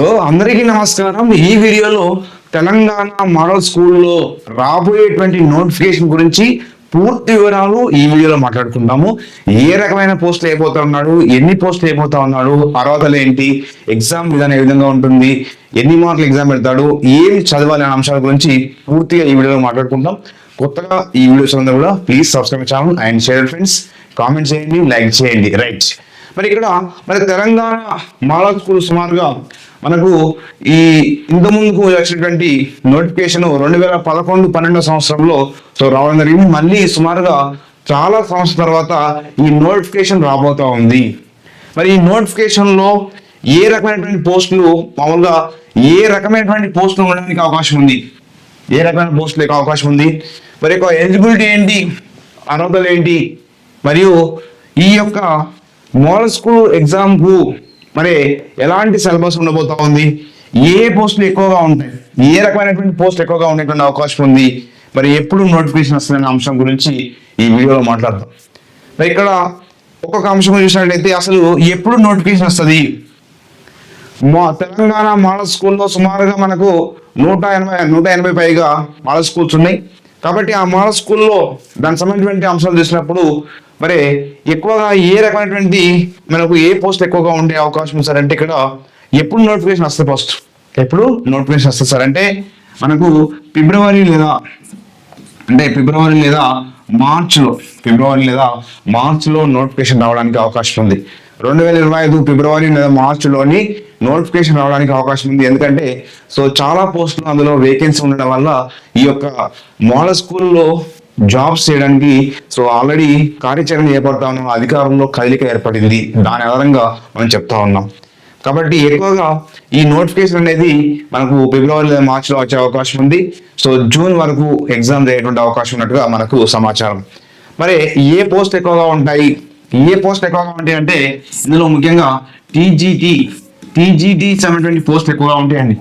So అందరికీ నమస్కారం. ఈ వీడియోలో తెలంగాణ మోడల్ స్కూల్లో రాబోయేటువంటి నోటిఫికేషన్ గురించి పూర్తి వివరాలు ఈ వీడియోలో మాట్లాడుకుందాము. ఏ రకమైన పోస్టులు అయిపోతా ఉన్నాడు ఎన్ని పోస్టులు అయిపోతా ఉన్నాడు అర్హతలు ఏంటి ఎగ్జామ్ విధానం ఏ విధంగా ఉంటుంది ఎన్ని మార్కులు ఎగ్జామ్ పెడతాడు ఏం చదవాలి అనే అంశాల గురించి పూర్తిగా ఈ వీడియోలో మాట్లాడుకుందాం. కొత్తగా ఈ వీడియోస్ అందరూ కూడా please subscribe channel and share friends. Comment చేయండి లైక్ చేయండి. రైట్. మరి ఇక్కడ మరి తెలంగాణ మోడల్ స్కూల్ సుమారుగా మనకు ఈ ఇంతకుముందుకు వచ్చినటువంటి నోటిఫికేషన్ రెండు వేల పదకొండు పన్నెండో సంవత్సరంలో సో రావడం జరిగింది. మళ్ళీ సుమారుగా చాలా సంవత్సరాల తర్వాత ఈ నోటిఫికేషన్ రాబోతా ఉంది. మరి ఈ నోటిఫికేషన్లో ఏ రకమైనటువంటి పోస్టులు మామూలుగా ఏ రకమైనటువంటి పోస్టులు ఉండడానికి అవకాశం ఉంది? ఏ రకమైన పోస్టులు అవకాశం ఉంది? మరి యొక్క ఎలిజిబిలిటీ ఏంటి? అర్హతలు ఏంటి? మరియు ఈ యొక్క మోడల్ స్కూల్ ఎగ్జామ్కు మరి ఎలాంటి సిలబస్ ఉండబోతా ఉంది? ఏ పోస్టులు ఎక్కువగా ఉంటాయి? ఏ రకమైనటువంటి పోస్టులు ఎక్కువగా ఉండేటువంటి అవకాశం ఉంది? మరి ఎప్పుడు నోటిఫికేషన్ వస్తుందనే అంశం గురించి ఈ వీడియోలో మాట్లాడదాం. మరి ఇక్కడ ఒక్కొక్క అంశం చూసినట్లయితే అసలు ఎప్పుడు నోటిఫికేషన్ వస్తుంది? మా తెలంగాణ మోడల్ స్కూల్లో సుమారుగా మనకు నూట ఎనభై నూట ఎనభై పైగా మోడల్ స్కూల్స్ ఉన్నాయి. కాబట్టి ఆ మోడల్ స్కూల్లో దానికి సంబంధించినటువంటి అంశాలు చూసినప్పుడు మరి ఎక్కువగా ఏ రకమైనటువంటి మనకు ఏ పోస్ట్ ఎక్కువగా ఉండే అవకాశం ఉంది సార్? అంటే ఇక్కడ ఎప్పుడు నోటిఫికేషన్ వస్తుంది పోస్ట్? ఎప్పుడు? నోటిఫికేషన్ వస్తుంది సార్. అంటే మనకు ఫిబ్రవరి లేదా అంటే ఫిబ్రవరి లేదా మార్చ్లో ఫిబ్రవరి లేదా మార్చ్లో నోటిఫికేషన్ రావడానికి అవకాశం ఉంది. రెండు వేల ఇరవై ఐదు ఫిబ్రవరి లేదా మార్చిలోని నోటిఫికేషన్ రావడానికి అవకాశం ఉంది. ఎందుకంటే సో చాలా పోస్టులు అందులో వేకెన్సీ ఉండడం వల్ల ఈ యొక్క మోడల్ స్కూల్లో జాబ్స్ చేయడానికి సో ఆల్రెడీ కార్యాచరణ చేపడతా ఉన్నాం అధికారంలో కదలిక ఏర్పడింది. దాని ఆధారంగా మనం చెప్తా ఉన్నాం. కాబట్టి ఎక్కువగా ఈ నోటిఫికేషన్ అనేది మనకు ఫిబ్రవరి లేదా మార్చిలో వచ్చే అవకాశం ఉంది. సో జూన్ వరకు ఎగ్జామ్ జరిగేటువంటి అవకాశం ఉన్నట్టుగా మనకు సమాచారం. మరి ఏ పోస్ట్ ఎక్కువగా ఉంటాయి? ఏ పోస్ట్ ఎక్కువగా ఉంటాయి అంటే ఇందులో ముఖ్యంగా టీజీటీ టీజీటీ సంబంధించిన పోస్ట్ ఎక్కువగా ఉంటాయండి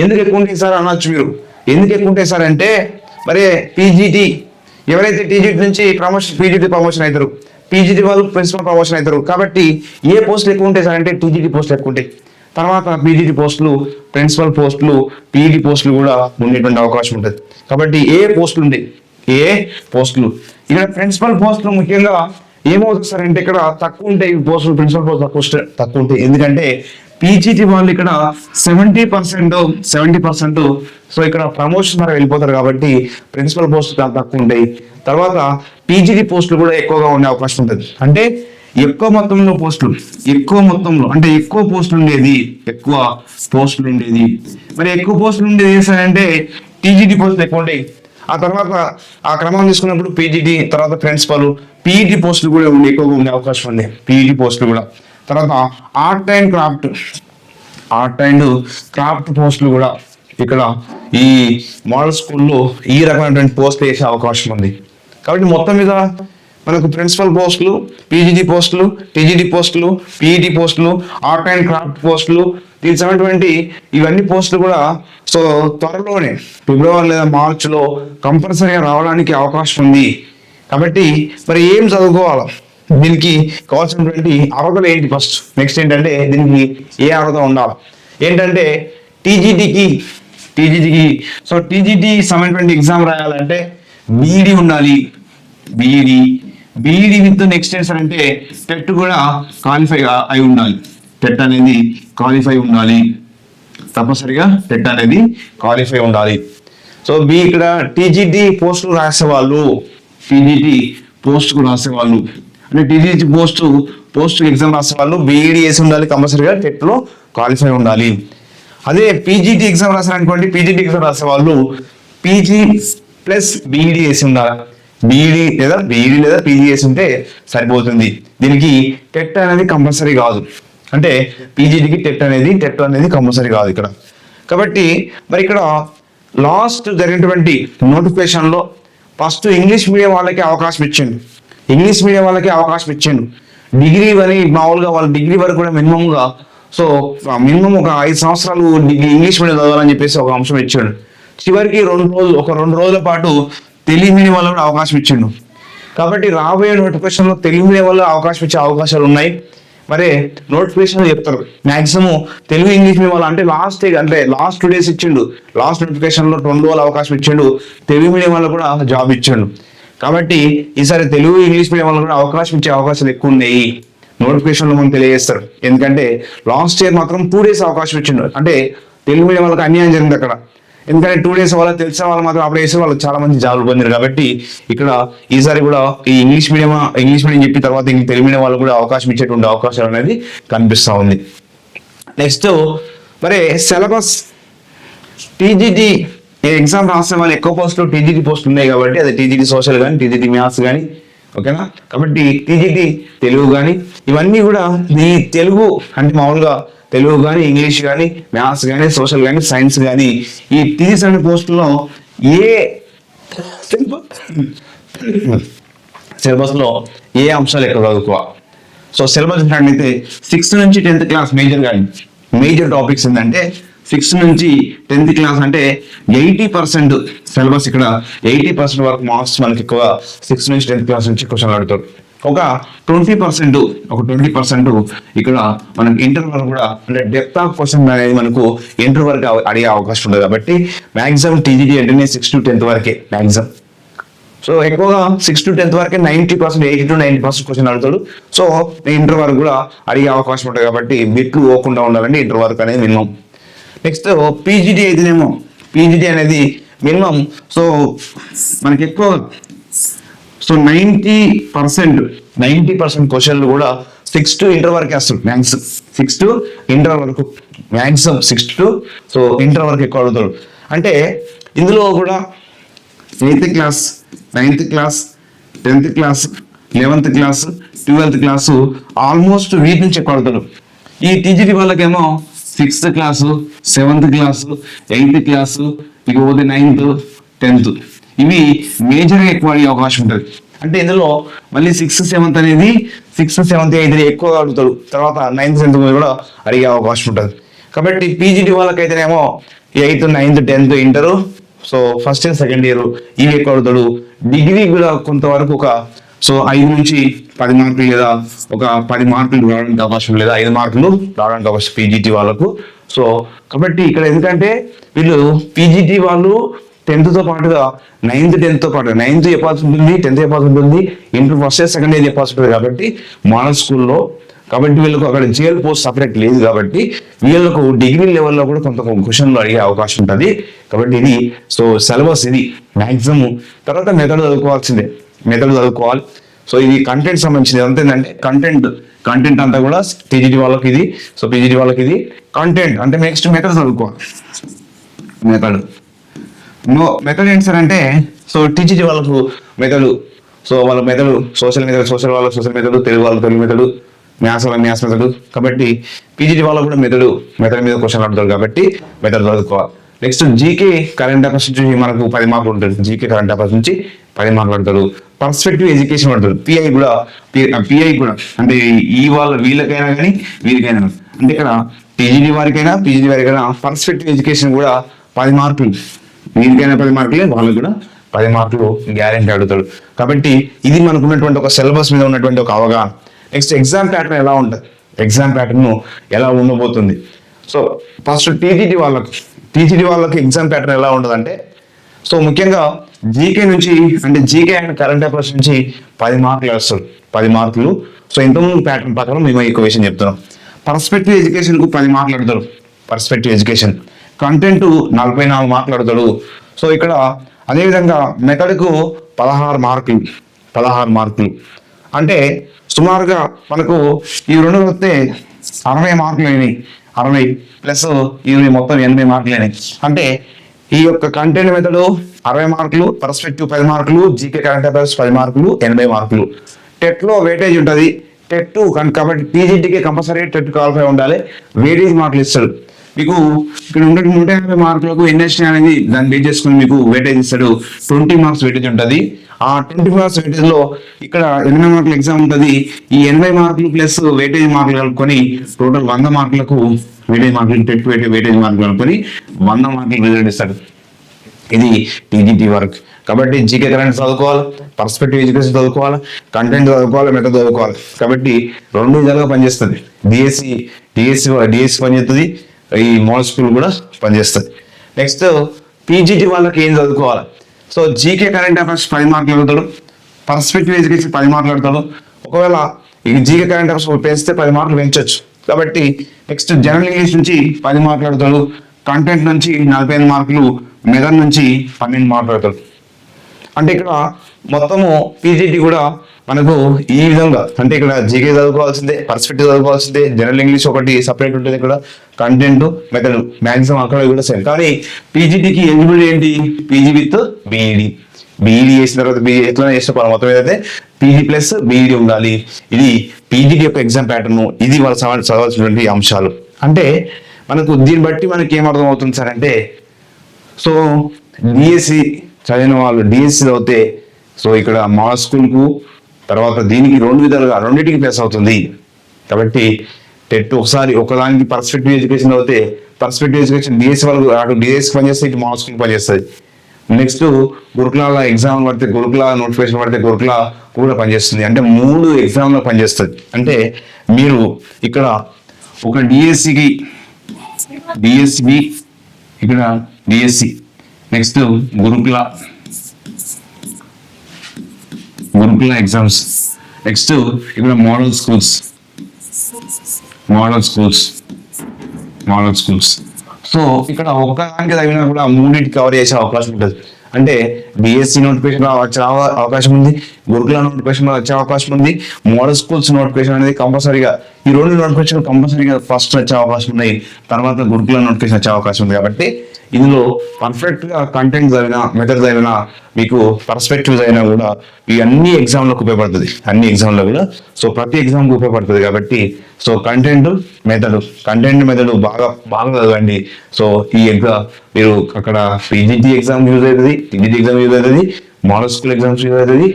ఎందుకు ఎక్కువ ఉంటాయి సార్ అనొచ్చు మీరు? ఎందుకు ఎక్కువ ఉంటాయి సార్ అంటే మరి పీజీటీ ఎవరైతే టీజీటీ నుంచి promotion P G T promotion అవుతారు పీజీటీ వాళ్ళు ప్రిన్సిపల్ ప్రమోషన్ అవుతారు కాబట్టి ఏ పోస్టులు ఎక్కువ ఉంటాయి సార్ అంటే టీజీటీ పోస్టులు ఎక్కువ ఉంటాయి. తర్వాత పీజీటీ పోస్టులు ప్రిన్సిపల్ పోస్టులు పీఈటీ పోస్టులు కూడా ఉండేటువంటి అవకాశం ఉంటుంది. కాబట్టి ఏ పోస్టులు ఉంటాయి? ఏ పోస్టులు? ఇక్కడ ప్రిన్సిపల్ పోస్టులు ముఖ్యంగా ఏమవుతుంది సార్ అంటే ఇక్కడ తక్కువ ఉంటాయి పోస్టులు ప్రిన్సిపల్ పోస్ట్ తక్కువ తక్కువ ఉంటాయి. ఎందుకంటే పీజీటీ వాళ్ళు ఇక్కడ seventy percent seventy percent so ఇక్కడ ప్రమోషన్ ద్వారా వెళ్ళిపోతారు కాబట్టి ప్రిన్సిపల్ పోస్ట్ చాలా తక్కువ ఉంటాయి. తర్వాత పీజీటీ పోస్టులు కూడా ఎక్కువగా ఉండే అవకాశం ఉంటుంది. అంటే ఎక్కువ మొత్తంలో పోస్టులు ఎక్కువ మొత్తంలో అంటే ఎక్కువ పోస్టులు ఉండేది ఎక్కువ పోస్టులు ఉండేది. మరి ఎక్కువ పోస్టులు ఉండేది ఏం అంటే టీజీటీ పోస్టులు ఎక్కువ ఉంటాయి. ఆ తర్వాత ఆ క్రమం తీసుకున్నప్పుడు పీజీటీ తర్వాత ప్రిన్సిపల్ పీఈటీ పోస్టులు కూడా ఉండే ఎక్కువగా ఉండే అవకాశం ఉంది పీఈటీ పోస్టులు కూడా. తర్వాత art and craft art and craft పోస్టులు కూడా ఇక్కడ ఈ మోడల్ స్కూల్లో ఈ రకమైనటువంటి పోస్టులు వేసే అవకాశం ఉంది. కాబట్టి మొత్తం మీద మనకు ప్రిన్సిపల్ పోస్టులు పీజీడీ పోస్టులు టీజీడీ పోస్టులు పీఈటీ పోస్టులు ఆర్ట్ అండ్ క్రాఫ్ట్ పోస్టులు దీనికి సంబంధించినటువంటి ఇవన్నీ పోస్టులు కూడా సో త్వరలోనే ఫిబ్రవరి లేదా మార్చిలో కంపల్సరీగా రావడానికి అవకాశం ఉంది. కాబట్టి మరి ఏం చదువుకోవాలి? దీనికి కావాల్సినటువంటి అర్హతలు ఏంటి ఫస్ట్ నెక్స్ట్ ఏంటంటే దీనికి ఏ అర్హత ఉండాలి? ఏంటంటే టీజీటీకి టీజీటీకి సో టీజీటీ సంబంధించిన ఎగ్జామ్ రాయాలంటే బీఈడి ఉండాలి. B E D B E D with next ఏంటంటే అంటే టెట్ కూడా క్వాలిఫై అయి ఉండాలి. టెట్ అనేది క్వాలిఫై ఉండాలి. తప్పనిసరిగా టెట్ అనేది క్వాలిఫై ఉండాలి. సో బి ఇక్కడ టీజీటీ పోస్టులు రాసేవాళ్ళు. టీజీటీ పోస్టుకు రాసేవాళ్ళు. అంటే T G T post post exam రాసేవాళ్ళు. బీఈడి వేసి ఉండాలి కంపల్సరీగా టెట్లో క్వాలిఫై ఉండాలి. అదే పీజీటీ ఎగ్జామ్ రాసారనుకోండి పీజీటీ ఎగ్జామ్ రాసేవాళ్ళు P G plus B E D వేసి ఉండాలి. బీఈడి లేదా బీఈడి లేదా పీజీ ఉంటే సరిపోతుంది. దీనికి టెట్ అనేది కంపల్సరీ కాదు. అంటే పీజీడికి టెట్ అనేది టెట్ అనేది కంపల్సరీ కాదు ఇక్కడ. కాబట్టి మరి ఇక్కడ లాస్ట్ జరిగినటువంటి నోటిఫికేషన్లో ఫస్ట్ ఇంగ్లీష్ మీడియం వాళ్ళకి అవకాశం ఇచ్చాను ఇంగ్లీష్ మీడియం వాళ్ళకి అవకాశం ఇచ్చాను డిగ్రీ అని మామూలుగా వాళ్ళ డిగ్రీ వరకు కూడా మినిమంగా సో మినిమం ఒక ఐదు సంవత్సరాలు డిగ్రీ ఇంగ్లీష్ మీడియం చదవాలని చెప్పేసి ఒక అంశం ఇచ్చాడు. చివరికి రెండు రోజులు ఒక రెండు రోజుల పాటు తెలుగు మీడియం కూడా అవకాశం ఇచ్చిండు. కాబట్టి రాబోయే నోటిఫికేషన్లో తెలుగు మీడియం వల్ల అవకాశం ఇచ్చే అవకాశాలు ఉన్నాయి. మరి నోటిఫికేషన్ చెప్తారు. మాక్సిమం తెలుగు ఇంగ్లీష్ మీడియం వాళ్ళు అంటే లాస్ట్ అంటే లాస్ట్ టూ డేస్ ఇచ్చిండు. లాస్ట్ నోటిఫికేషన్లో రెండు రోజులు అవకాశం ఇచ్చిండు. తెలుగు మీడియం వాళ్ళు కూడా జాబ్ ఇచ్చిండు. కాబట్టి ఈసారి తెలుగు ఇంగ్లీష్ మీడియం వాళ్ళు కూడా అవకాశం ఇచ్చే అవకాశాలు ఎక్కువ ఉన్నాయి. నోటిఫికేషన్లో మనం తెలియజేస్తారు. ఎందుకంటే లాస్ట్ ఇయర్ మాత్రం టూ డేస్ అవకాశం ఇచ్చిండు. అంటే తెలుగు మీడియం వాళ్ళకి అన్యాయం జరిగింది అక్కడ. ఎందుకంటే టూ డేస్ వాళ్ళు తెలిసిన వాళ్ళు మాత్రం అప్పుడు వేసే వాళ్ళు చాలా మంది జాబులు పొందారు కాబట్టి ఇక్కడ ఈసారి కూడా ఈ ఇంగ్లీష్ మీడియం ఇంగ్లీష్ మీడియం చెప్పిన తర్వాత ఇంక తెలుగు మీడియం వాళ్ళు కూడా అవకాశం ఇచ్చేటువంటి అవకాశాలు అనేది కనిపిస్తూ ఉంది. నెక్స్ట్ మరి సిలబస్ టీజీటీ ఎగ్జామ్ రాసిన వాళ్ళు ఎక్కువ పోస్టులు టీజీటీ పోస్టులు ఉన్నాయి కాబట్టి అది టీజీటీ సోషల్ కానీ టీజీటీ మ్యాథ్స్ కానీ ఓకేనా? కాబట్టి టీజీటీ తెలుగు కానీ ఇవన్నీ కూడా ఈ తెలుగు అంటే మామూలుగా తెలుగు కానీ ఇంగ్లీష్ కానీ మ్యాథ్స్ కానీ సోషల్ కానీ సైన్స్ కానీ ఈ టీజీస్ అనే పోస్టుల్లో ఏ సిలబస్లో ఏ అంశాలు ఎక్కడ చదువుకో సో సిలబస్ అయితే సిక్స్త్ నుంచి టెన్త్ క్లాస్ మేజర్ కానీ మేజర్ టాపిక్స్ ఏంటంటే సిక్స్త్ నుంచి టెన్త్ క్లాస్ అంటే ఎయిటీ పర్సెంట్ సిలబస్ ఇక్కడ ఎయిటీ పర్సెంట్ వరకు మార్క్స్ మనకి ఎక్కువ సిక్స్త్ నుంచి టెన్త్ క్లాస్ నుంచి క్వశ్చన్ అడుగుతారు. ఒక ట్వంటీ పర్సెంట్ ఒక ట్వంటీ పర్సెంట్ ఇక్కడ మనకి ఇంటర్ వరకు కూడా అంటే డెప్త్ ఆఫ్ క్వశ్చన్ అనేది మనకు ఇంటర్ వరకు అడిగే అవకాశం ఉంటుంది కాబట్టి మ్యాక్సిమం టీజీడీ అంటేనే సిక్స్ టు టెన్త్ వరకే మ్యాక్సిమం సో ఎక్కువగా సిక్స్ టు టెన్త్ వరకే ninety percent eighty to ninety percent question అడుగుతాడు. సో ఇంటర్ వరకు కూడా అడిగే అవకాశం ఉంటుంది కాబట్టి బిట్లు పోకుండా ఉండాలంటే ఇంటర్ వరకు అనేది మినిమం నెక్స్ట్ పీజీడీ అయితేనేమో పీజీడీ అనేది మినిమం. సో మనకి ఎక్కువ so ninety percent ninety percent క్వశ్చన్లు కూడా సిక్స్ టు ఇంటర్ వరకు వేస్తారు మ్యాథ్స్. సిక్స్ టు ఇంటర్ వరకు. Maximum six to so inter వరకు ఎక్కువ అడుగుతాడు అంటే ఇందులో కూడా eighth class ninth class tenth class eleventh class twelfth class almost వీటి నుంచి ఎక్కువ అడుగుతాడు ఈ టీజీటీ వాళ్ళకేమో sixth class seventh class eighth class ఇక పోతే నైన్త్ టెన్త్ ఇవి మేజర్గా ఎక్కువ అడిగే అవకాశం ఉంటుంది. అంటే ఇందులో మళ్ళీ సిక్స్త్ సెవెంత్ అనేది సిక్స్త్ సెవెంత్ ఎయిత్ ఎక్కువగా అడుగుతాడు తర్వాత నైన్త్ టెన్త్ కూడా అడిగే అవకాశం ఉంటుంది. కాబట్టి PGT వాళ్ళకైతేనేమో eighth ninth tenth inter so first year second year ఇవి ఎక్కువ అడుగుతాడు డిగ్రీ కూడా కొంతవరకు ఒక సో ఐదు నుంచి పది మార్కులు లేదా ఒక పది మార్కులు రావడానికి అవకాశం లేదా ఐదు మార్కులు రావడానికి అవకాశం పీజీటీ వాళ్ళకు. సో కాబట్టి ఇక్కడ ఎందుకంటే వీళ్ళు పీజీటీ వాళ్ళు టెన్త్తో పాటుగా నైన్త్ టెన్త్తో పాటు నైన్త్ చెప్పాల్సి ఉంటుంది టెన్త్ చెప్పాల్సి ఉంటుంది inter first year second year చెప్పాల్సి ఉంటుంది కాబట్టి మోడల్ స్కూల్లో కాబట్టి వీళ్ళకు అక్కడ జిఎల్ పోస్ట్ సపరేట్ లేదు కాబట్టి వీళ్ళకు డిగ్రీ లెవెల్లో కూడా కొంత క్వశ్చన్లు అడిగే అవకాశం ఉంటుంది. కాబట్టి ఇది సో సిలబస్ ఇది మ్యాక్సిమం తర్వాత మెథడ్ చదువుకోవాల్సిందే. మెథడ్ చదువుకోవాలి. సో ఇది కంటెంట్ సంబంధించింది. అంత ఏంటంటే కంటెంట్ కంటెంట్ అంతా కూడా టీజీటీ వాళ్ళకి ఇది. సో పీజీటీ వాళ్ళకి ఇది కంటెంట్ అంటే నెక్స్ట్ మెథడ్ చదువుకోవాలి. మెథడ్ నో మెథడ్ ఏంటి సార్ అంటే సో టీజీటీ వాళ్ళకు మెథడు సో వాళ్ళ మెథడు సోషల్ మెథడ్ సోషల్ వాళ్ళ సోషల్ మెథడు తెలుగు వాళ్ళ తెలుగు మెథడు మ్యాథ్స్ వాళ్ళ మ్యాథ్స్ కాబట్టి పీజీటీ వాళ్ళ కూడా మెదడు మెథడ్ మీద క్వశ్చన్ అడుగుతారు కాబట్టి మెథడ్ చదువుకోవాలి. నెక్స్ట్ జీకే కరెంట్ అఫైర్స్ నుంచి మనకు పది మార్కులు ఉంటుంది జీకే కరెంట్ అఫైర్స్ నుంచి పది మార్కులు పడతారు పర్స్పెక్టివ్ ఎడ్యుకేషన్ పడతారు పిఐ కూడా పిఐ కూడా. అంటే ఈ వాళ్ళ వీళ్ళకైనా కానీ వీరికైనా అంటే ఇక్కడ పీజీడీ వారికైనా పీజీడీ వారికైనా పర్స్పెక్టివ్ ఎడ్యుకేషన్ కూడా పది మార్కులు. వీరికైనా పది మార్కులే వాళ్ళకి కూడా పది మార్కులు గ్యారెంటీ అడుగుతాడు కాబట్టి ఇది మనకు ఉన్నటువంటి ఒక సిలబస్ మీద ఉన్నటువంటి ఒక అవగాహన. నెక్స్ట్ ఎగ్జామ్ ప్యాటర్న్ ఎలా ఉంటుంది? ఎగ్జామ్ ప్యాటర్న్ ఎలా ఉండబోతుంది? సో ఫస్ట్ టీటీడీ వాళ్ళకి టీటీడీ వాళ్ళకి ఎగ్జామ్ ప్యాటర్న్ ఎలా ఉంటుందంటే సో ముఖ్యంగా జీకే నుంచి అంటే జీకే అండ్ కరెంట్ అఫైర్స్ నుంచి పది మార్కులు వేస్తారు పది మార్కులు. సో ఇంతకుముందు ప్యాటర్న్ ప్రకారం మేము ఈ విషయం చెప్తున్నాం. పర్స్పెక్టివ్ ఎడ్యుకేషన్కు పది మార్కులు అడుగుతారు. పర్స్పెక్టివ్ ఎడ్యుకేషన్ కంటెంట్ నలభై నాలుగు మార్కులు అడుగుతాడు సో ఇక్కడ అదేవిధంగా మెథడ్కు పదహారు మార్కులు. పదహారు మార్కులు. అంటే సుమారుగా మనకు ఈ రెండు వస్తే అరవై మార్కులు అయినాయి. అరవై ప్లస్ ఇరవై మొత్తం ఎనభై మార్కులు అయినాయి. అంటే ఈ యొక్క కంటెంట్ మెథడ్ అరవై మార్కులు పర్స్పెక్టివ్ పది మార్కులు జీకే కరెంట్ అఫైర్స్ పది మార్కులు ఎనభై మార్కులు. టెట్లో వెయిటేజ్ ఉంటుంది. టెట్ కాబట్టి పీజీటీకి కంపల్సరీ టెట్ క్వాలిఫై ఉండాలి. వెయిటేజ్ మార్కులు ఇస్తాడు. మీకు ఇక్కడ ఉండే నూట యాభై మార్కులకు ఎన్ఎస్టీ అనేది దాన్ని బేస్ చేసుకుని మీకు వెయిటేజ్ ఇస్తాడు. ట్వంటీ మార్క్స్ వెయిటేజ్ ఉంటుంది. ఆ ట్వంటీ మార్క్స్ వెయిటేజ్లో ఇక్కడ ఎనభై మార్కుల ఎగ్జామ్ ఉంటుంది. ఈ ఎనభై మార్కులు ప్లస్ వెయిటేజ్ మార్కులు కలుపుకొని టోటల్ వంద మార్కులకు వెయిటేజ్ మార్కులు టెట్ వెయిటేజ్ మార్కులు కలుపుకొని వంద మార్కులు రిజల్ట్ ఇస్తాడు. ఇది టీజీటీ వర్క్ కాబట్టి జీకే కరెంట్ చదువుకోవాలి పర్స్పెక్టివ్ ఎడ్యుకేషన్ చదువుకోవాలి కంటెంట్ చదువుకోవాలి మెథడ్ చదువుకోవాలి. కాబట్టి రెండు విధాలుగా పనిచేస్తుంది. డిఎస్సి డిఎస్సి డిఎస్సి పనిచేస్తుంది ఈ మోడల్ కూడా పనిచేస్తుంది. నెక్స్ట్ పీజీటీ వాళ్ళకి ఏం చదువుకోవాలి? సో జీకే కరెంట్ అఫైర్స్ పది మార్కులు అడుగుతాడు. పర్స్పెక్టివ్ ఎడ్యుకేషన్ పది మార్కులు అడుగుతాడు. ఒకవేళ ఈ జీకే కరెంట్ అఫైర్స్ పెంచితే పది మార్కులు పెంచవచ్చు కాబట్టి నెక్స్ట్ జనరల్ ఇంగ్లీష్ నుంచి పది మార్కులు అడుగుతాడు. కంటెంట్ నుంచి నలభై ఐదు మార్కులు మెదన్ నుంచి పన్నెండు మార్కులు అడుగుతాడు. అంటే ఇక్కడ మొత్తము పీజీటీ కూడా మనకు ఈ విధంగా అంటే ఇక్కడ జీకే చదువుకోవాల్సిందే పర్స్పెక్టివ్ చదువుకోవాల్సిందే జనరల్ ఇంగ్లీష్ ఒకటి సపరేట్ ఉంటుంది ఇక్కడ కంటెంట్ మెథడ్ మ్యాక్సిమం అక్కడ కూడా సేమ్ కానీ పీజీటీకి ఎలిజిబిలిటీ ఏంటి? పీజీ విత్ బీఈడి బీఈడి చేసిన తర్వాత బీఈడి ఎట్లా చేసుకోవాలి మొత్తం ఏదైతే పీజీ ప్లస్ బీఈడి ఉండాలి. ఇది పీజీటీ యొక్క ఎగ్జామ్ ప్యాటర్న్ ఇది వాళ్ళు చదవాల్సినటువంటి అంశాలు. అంటే మనకు దీన్ని బట్టి మనకి ఏమర్థం అవుతుంది సార్ అంటే సో డిఎస్సి చదివిన వాళ్ళు డిఎస్సి చదివితే సో ఇక్కడ మా స్కూల్కు తర్వాత దీనికి రెండు విధాలుగా రెండింటికి ప్లస్ అవుతుంది. కాబట్టి టెట్ ఒకసారి ఒకదానికి పర్స్పెక్టివ్ ఎడ్యుకేషన్ అవుతే పర్స్పెక్టివ్ ఎడ్యుకేషన్ డిఎస్ వాళ్ళు అటు డిఎస్సి పనిచేస్తే ఇటు మా స్కూల్ పనిచేస్తుంది. నెక్స్ట్ గురుకులాల ఎగ్జామ్ పడితే గురుకుల నోటిఫికేషన్ పడితే గురుకుల కూడా పనిచేస్తుంది. అంటే మూడు ఎగ్జామ్లో పనిచేస్తుంది. అంటే మీరు ఇక్కడ ఒక డిఎస్సికి డిఎస్సి ఇక్కడ DSC next Gurukula Gurukula exams next ఇక్కడ model schools model schools model schools so ఇక్కడ ఒక్కదానికి తగిన కూడా మూడింటి కవర్ చేసే అవకాశం ఉంటుంది. అంటే బిఎస్సి నోటిఫికేషన్ వచ్చే అవకాశం ఉంది. గురుకుల నోటిఫికేషన్ వచ్చే అవకాశం ఉంది. మోడల్ స్కూల్స్ నోటిఫికేషన్ అనేది కంపల్సరీగా ఈ రెండు నోటిఫికేషన్ కంపల్సరీగా ఫస్ట్ వచ్చే అవకాశం ఉన్నాయి తర్వాత గురుకుల నోటిఫికేషన్ వచ్చే అవకాశం ఉంది కాబట్టి ఇందులో పర్ఫెక్ట్గా కంటెంట్ చదివినా మెథడ్ చదివినా మీకు పర్స్పెక్టివ్ చదివినా కూడా ఈ అన్ని ఎగ్జామ్లకు ఉపయోగపడుతుంది. అన్ని ఎగ్జామ్లో కూడా. సో ప్రతి ఎగ్జామ్కి ఉపయోగపడుతుంది కాబట్టి so content method content method బాగా బాగా చదవండి. సో ఈ ఎగ్జామ్ మీరు అక్కడ పీజీటీ ఎగ్జామ్ యూజ్ అవుతుంది. టీజీటీ ఎగ్జామ్ యూజ్ అవుతుంది. మోడల్ స్కూల్ ఎగ్జామ్స్ యూజ్ అవుతుంది.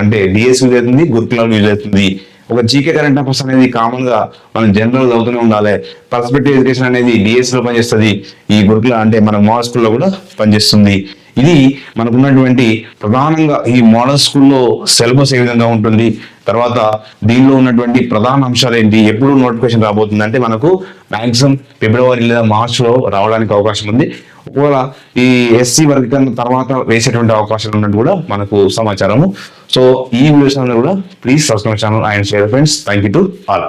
అంటే డిఎస్ యూజ్ అవుతుంది. గురుకులం యూజ్ అవుతుంది. ఒక జీకే కరెంట్ అఫైర్స్ అనేది కామన్గా మనం జనరల్ అవుతూనే ఉండాలి. పర్స్పెక్టివ్ ఎడ్యుకేషన్ అనేది డిఎస్లో పనిచేస్తుంది. ఈ గురుకుల అంటే మన మోడల్ స్కూల్లో కూడా పనిచేస్తుంది. ఇది మనకున్నటువంటి ప్రధానంగా ఈ మోడల్ స్కూల్లో సిలబస్ ఏ విధంగా ఉంటుంది? తర్వాత దీనిలో ఉన్నటువంటి ప్రధాన అంశాలు ఏంటి? ఎప్పుడు నోటిఫికేషన్ రాబోతుంది అంటే మనకు మ్యాక్సిమం ఫిబ్రవరి లేదా మార్చిలో రావడానికి అవకాశం ఉంది. ఒకవేళ ఈ ఎస్సీ వర్గీకరణ తర్వాత వేసేటువంటి అవకాశాలు ఉన్నట్టు కూడా మనకు సమాచారము. సో ఈ వీడియోస్ కూడా please subscribe channel and share friends thank you to all